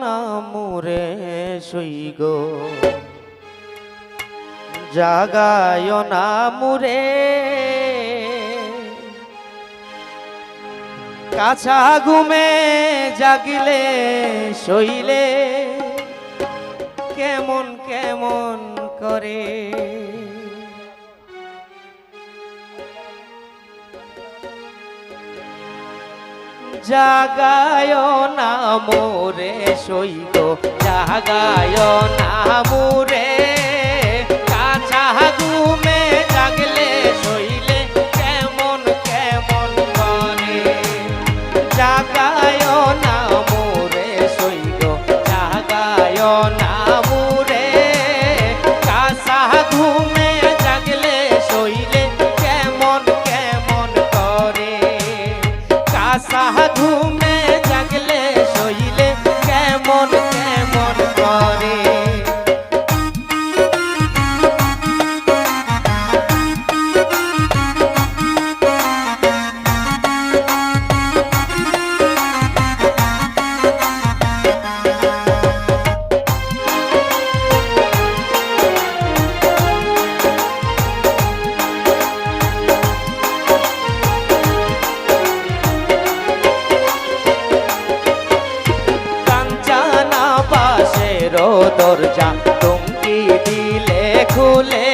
না মুরে সইগ জাগায় না মুরে। কাছা ঘুমে জাগিলে শইলে। কেমন কেমন করে জাগায় না মোরে সৈগ জাগায় না মোরে দরজা তুমি দিলে খুলে।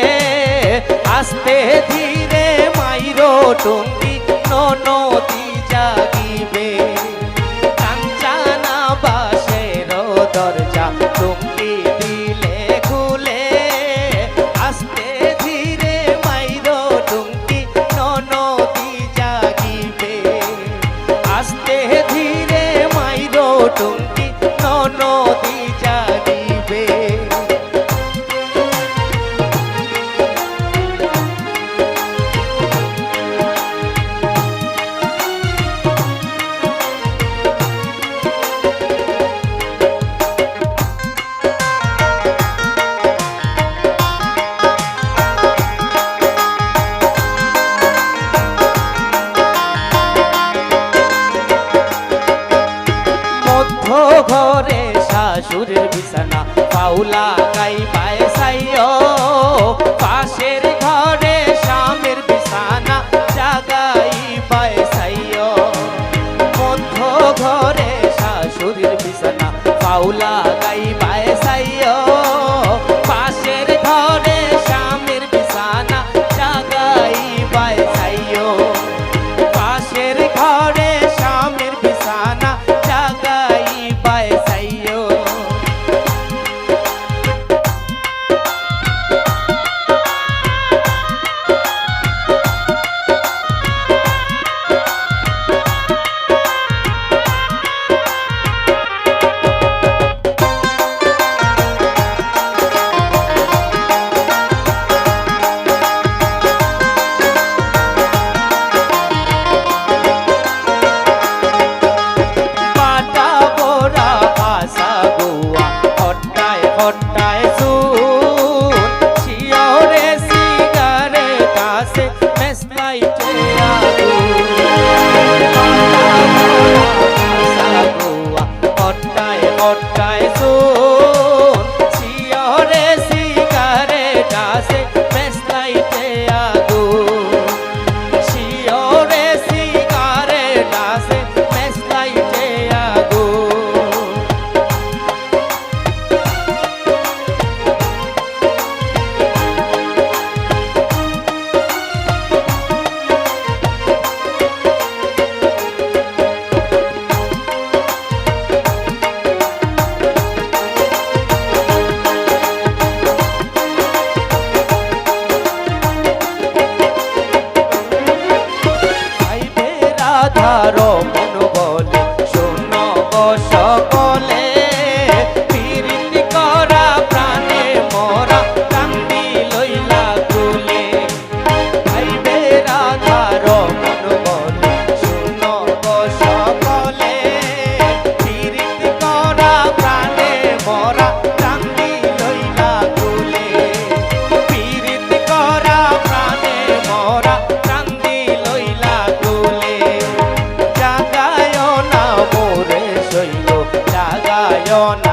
আস্তে ধীরে মাইরো টুঙ্গি নদী জাগিবে। কাঞ্চানা বাসের দরজা টুঙ্কি শাশুড়ের বিছানা পাউলা গাই পায় সাইও। পাশের ঘরে স্বামীর বিছানা, জাগাই পায় সাইও। মধ্য ঘরে শাশুড়ির বিছানা পাউলা গাই